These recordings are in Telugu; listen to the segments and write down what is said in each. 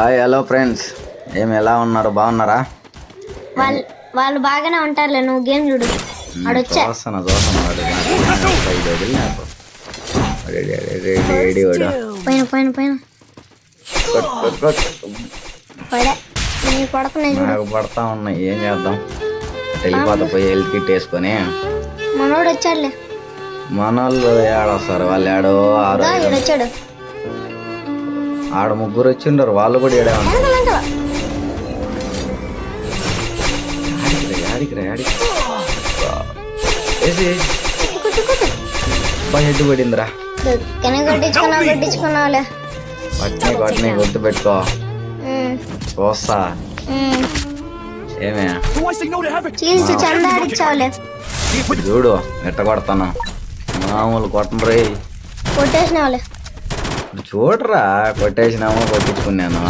హాయ్ హలో ఫ్రెండ్స్ ఏమి ఎలా ఉన్నారు? బాగున్నారా? వాళ్ళు వాళ్ళు బాగానే ఉంటారులే నువ్వు గేమ్ చూడు. ఆడొచ్చా? చూస్తున్నా చూస్తున్నా పైన పైన పైన కొట్, కొట్, కొట్. పడే నీ కొడుకునే చూడు. నాకు పడతా ఉన్నాయి ఏం చేద్దాం? వెళ్ళిపోతా పోయి హెల్త్ కిట్ వేసుకొని. మనోడు వచ్చాడులే. మన వాళ్ళు ఏడొస్తారు వాళ్ళు ఏడో ఆరు వచ్చాడు ఆడ ముగ్గురు వచ్చిండారు వాళ్ళు కూడా ఏడే హెడ్ పడిందిరా. వాటిని వాటిని గుర్తు పెట్టుకో. ఏమే? ఇప్పుడు చూడు ఎట్ట కొడతాను. మామూలు కొట్టను రే ఇప్పుడు చూడరా కొట్టేసినాము కొట్టించుకున్నాను.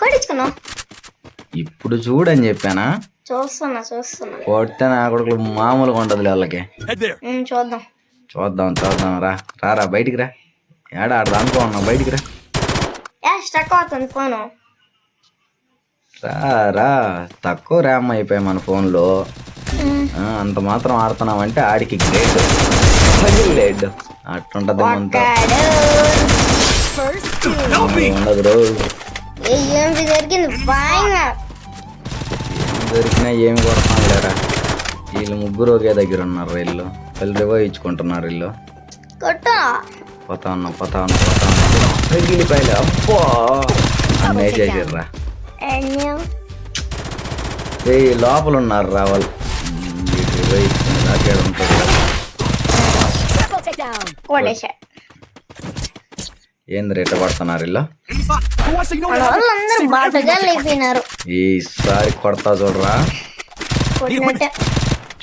కొట్టించుకున్నావు? ఇప్పుడు చూడని చెప్పానా? చూస్తున్నా చూస్తున్నా. కొడితే నా కొడుకులు మామూలుగా ఉండదులే వాళ్ళకి. చూద్దాం. చూద్దాం చూద్దాం రా. రారా బయటికి రా. ఏడ ఆడదా అనుకోన్నా బయటికి రా. ఏ స్టక్ అవుతుంది ఫోను. రా రా. తక్కువ ర్యామ్ అయిపోయాయి మన ఫోన్లో. అంత మాత్రం ఆడుతున్నామంటే ఆడికి గ్రేట్ గ్రేట్ అట్టుంటది మనతో ఒక్కడు. ఉండదు రో ఏ, ఏం జరిగింది బాగా దొరికినా ఏమి కొడతాం లేరా వీళ్ళు ముగ్గురు ఒకే దగ్గర ఉన్నారు వీళ్ళు వీళ్ళు రివో ఇచ్చుకుంటున్నారు వీళ్ళు కొట్టు? పోతా ఉన్నాం పోతా ఉన్నాం పోతా ఉన్నాం అన్నీ చేసిర్రా. ఏ లోపల ఉన్నారు రా వాళ్ళు ఇచ్చుకుని ఏంది రేట పడుతున్నారు అయిపోయినారు ఈసారి కొడతా చూడరా.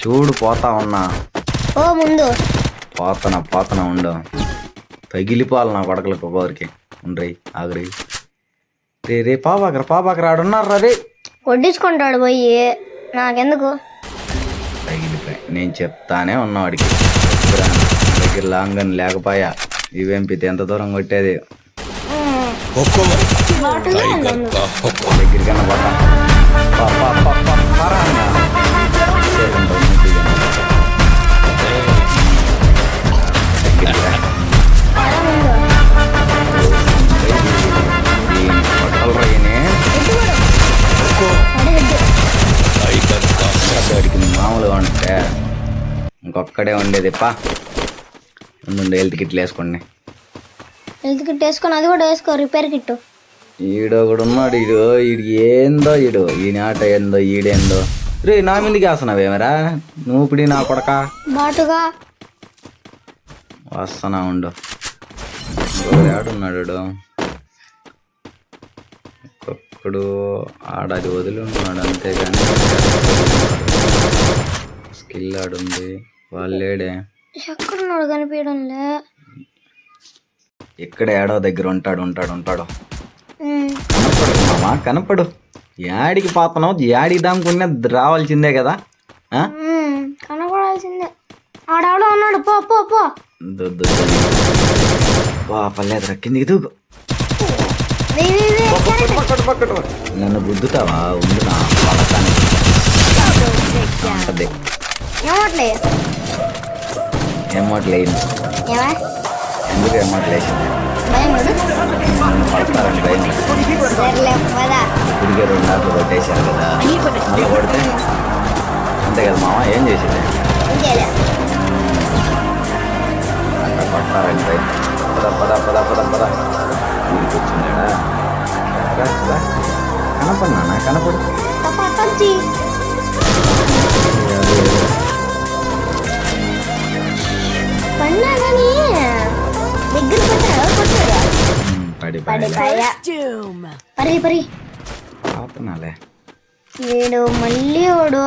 చూడు పోతా ఉన్నా. ఓ ముందు. పోతనా పోతనా ఉండు. తగిలిపోవాలి నా కొడకలకు ఒక్కొక్కరికి ఉండ్రి ఆగరి. రే రే పాపాకర పాపాకర ఆడున్నారా రే. కొట్టించుకుంటాడు పోయి. నాకెందుకు? తగిలిపోయి నేను చెప్తానే ఉన్నా వాడికి రా, దగ్గర లాంగ్ అని లేకపోయా? ఇవేంపితే ఎంత దూరం కొట్టేది బాటగా ఉంది. దగ్గరికన్నా పోతా పా, పా, పా, పా, పారా అన్న. సేపు ఉంటుంది, మంచిగా. దగ్గరికి రా. చాలా ముందు. దీని కొట్టలు రాయనే అడే హెడ్. వాడికి మామూలుగా ఉంటే ఇంకొక్కడే ఉండేది పా ముందు హెల్త్ కిట్లు వేసుకోండి. హెల్త్ కిట్ వేసుకొని అది కూడా వేసుకో రిపేర్ కిట్ ఈడో కూడా ఉన్నాడు ఈడు ఈడు ఏందో ఈడు ఈ నాట ఏందో ఈడేందో రే నా మీదకి వేస్తున్నావేమరా నువ్వు ఇప్పుడు నా కొడక. బాటుగా. వస్తానా ఉండు. ఆడున్నాడు? ఒక్కొక్కడు ఆడది వదిలి ఉన్నాడు అంతేగాని. స్కిల్ ఆడుంది. వాళ్ళేడే ఎక్కడున్నాడు కనిపించడంలే. ఇక్కడ ఏడో దగ్గర ఉంటాడు ఉంటాడు ఉంటాడు. కనపడు మామా కనపడు. యాడికి పోతున్నావు? యాడికి దాముకునే రావాల్సిందే కదా? కనపడాల్సిందే. ఆడాడో ఉన్నాడు పో పో పో. దు, దు, దు. బా పర్లేదురా కిందికి దూకు. నన్ను గుద్దుతావా? ఉండు నా పలకాన్ని ఉంటది ఏమట్లే? ఎమోట్ లేదు ఏమా ఎందుకు ఎమోట్ లేచింది భయం కదా నన్ను పడతారని భయం సర్లే పదా ఇదిగే రెండు నాట్లు కొట్టేశారు కదా మళ్ళీ కొడితే అంతే కదా మామ ఏం చేసేది ఇంకేలే అక్కడ పడతారని భయం పద పద పద పద పద ఊరికి వచ్చిందాడా రా, రా. కనపడు పడిపోయా పరి పరి. ఆపనాలే వీడు మళ్ళీ వాడు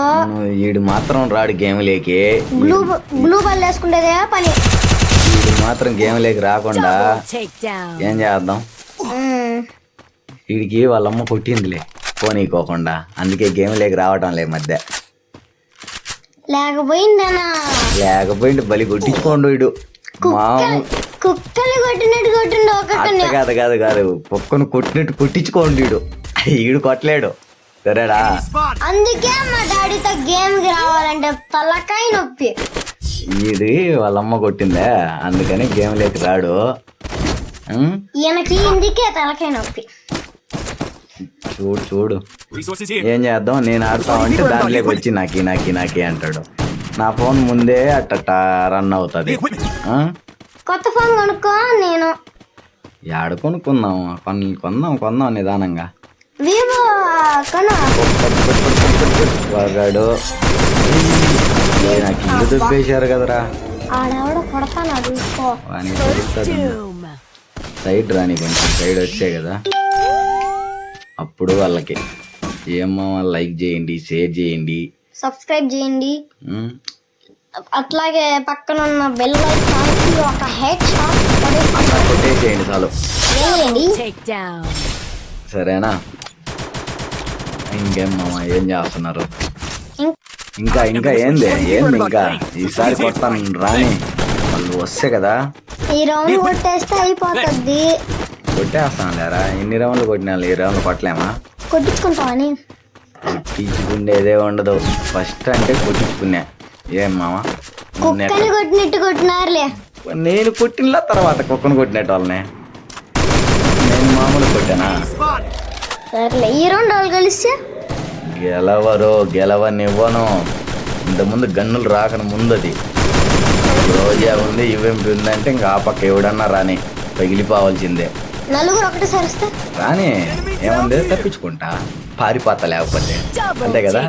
ఈడు మాత్రం రాడు గేమ్ లేకి. గ్లూ గ్లూ బాల్ వేసుకుంటేదే పని. ఈడు మాత్రం గేమ్ లేకి రాకుండా ఏం చేద్దాం? వీడికి వాళ్ళమ్మ కొట్టిందిలే పోనీకోకుండా. అందుకే గేమ్ లేకి రావటం లే మధ్య. లేకపోయిందనా లేకపోయింది బలి కొట్టించుకోండు వీడు. మామూలు కుక్కని కొట్టినట్టు కొట్టిండు ఒక్కొక్కని కాదు కాదు కాదు. కుక్కను కొట్టినట్టు కొట్టించుకోండి ఈడు. ఈడు కొట్టలేడు. సరేడా? అందుకే మా డాడీతో గేమ్కి రావాలంటే తలకాయ నొప్పి. ఈది వాళ్ళమ్మ కొట్టిందే. అందుకని గేమ్ లేక రాడు? ఈయనకి ఇందుకే తలకాయ నొప్పి. చూడు చూడు. ఏం చేద్దాం? నేను ఆడతామంటే దాంట్లోకి వచ్చి నాకి నాకి నాకి అంటాడు. నా ఫోన్ ముందే అట్ట రన్ అవుతుంది. కొత్త ఫోన్ కొనుక్కో నేను. ఆడ కొనుక్కుందాం? కొన్ కొందాం కొందాం నిదానంగా. వివో కొను. వాగాడు. ఏ, నాకు ఇల్లు దుబ్బేశారు కదరా. ఆడెవడ కొడతాను చూసుకో వాని తెలుస్తుంది. సైడ్ రాని కొంచెం సైడ్ వచ్చాయి కదా. అప్పుడు వాళ్ళకి. ఏమో లైక్ చేయండి షేర్ చేయండి. సబ్స్క్రైబ్ చేయండి? అట్లాగే పక్కన ఉన్న బెల్ ఒక హెడ్ షాట్ అట్లా కొట్టేసేయండి చాలు. సరేనా? ఇంకేం మామ ఏం చేస్తున్నారు? ఇంకా ఇంకా ఏంది? ఏంది ఇంకా? ఈసారి కొడతాను రాని వాళ్ళు వస్తే కదా? ఈ రౌండ్ కొట్టేస్తే అయిపోతుంది. కొట్టేస్తాను లేరా ఎన్ని రౌండ్లు కొట్టినా ఈ రౌండ్లు కొట్టలేమా? కొట్టించుకుంటామని. కొట్టించుకునేదే ఉండదు. ఫస్ట్ అంటే కొట్టించుకునే. ఏం మామ నేను కుక్కని కొట్టినట్టు కొట్టినారులే. నేను కొట్టినలా తర్వాత కుక్కను కొట్టినట్టు వాళ్ళని. నేను మామూలు కొట్టానా? సర్లే ఈ రౌండ్ వాళ్ళు కలిస్తే? గెలవరు గెలవనివ్వను. ఇంతకుముందు గన్నులు రాకని ముందు అది రోజా ఉంది ఇవేంటి ఉందంటే ఇంకా ఆ పక్క ఎవడన్నా రాని పగిలిపోవాల్సిందే. నలుగురు ఒకటి సరిస్తే? రాని ఏముంది? తప్పించుకుంటా. పారిపోతా లేకపోతే. అంతే కదా?